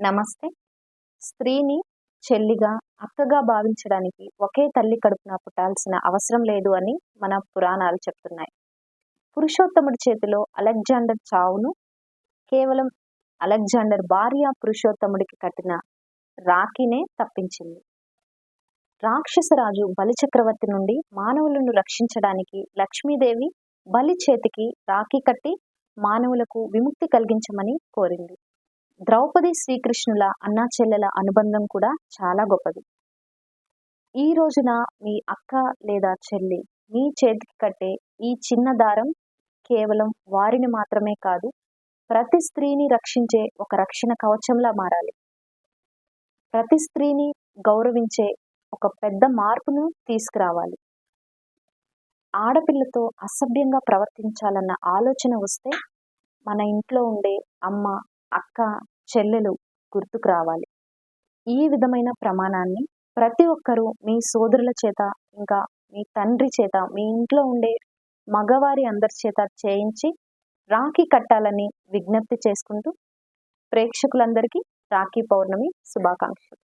నమస్తే. స్త్రీని చెల్లిగా అక్కగా భావించడానికి ఒకే తల్లి కడుపున పుట్టాల్సిన అవసరం లేదు అని మన పురాణాలు చెప్తున్నాయి. పురుషోత్తముడి చేతిలో అలెగ్జాండర్ చావును కేవలం అలెగ్జాండర్ భార్య పురుషోత్తముడికి కట్టిన రాఖీనే తప్పించింది. రాక్షసరాజు బలిచక్రవర్తి నుండి మానవులను రక్షించడానికి లక్ష్మీదేవి బలి చేతికి రాఖీ కట్టి మానవులకు విముక్తి కలిగించమని కోరింది. ద్రౌపది శ్రీకృష్ణుల అన్నా చెల్లెల అనుబంధం కూడా చాలా గొప్పది. ఈ రోజున మీ అక్క లేదా చెల్లి మీ చేతికి కట్టే ఈ చిన్న దారం కేవలం వారిని మాత్రమే కాదు ప్రతి స్త్రీని రక్షించే ఒక రక్షణ కవచంలా మారాలి. ప్రతి స్త్రీని గౌరవించే ఒక పెద్ద మార్పును తీసుకురావాలి. ఆడపిల్లతో అసభ్యంగా ప్రవర్తించాలన్న ఆలోచన వస్తే మన ఇంట్లో ఉండే అమ్మ అక్క చెల్లెలు గుర్తుకు రావాలి. ఈ విధమైన ప్రమాణాన్ని ప్రతి ఒక్కరూ మీ సోదరుల చేత ఇంకా మీ తండ్రి చేత మీ ఇంట్లో ఉండే మగవారి అందరి చేత చేయించి రాఖీ కట్టాలని విజ్ఞప్తి చేసుకుంటూ ప్రేక్షకులందరికీ రాఖీ పౌర్ణమి శుభాకాంక్షలు.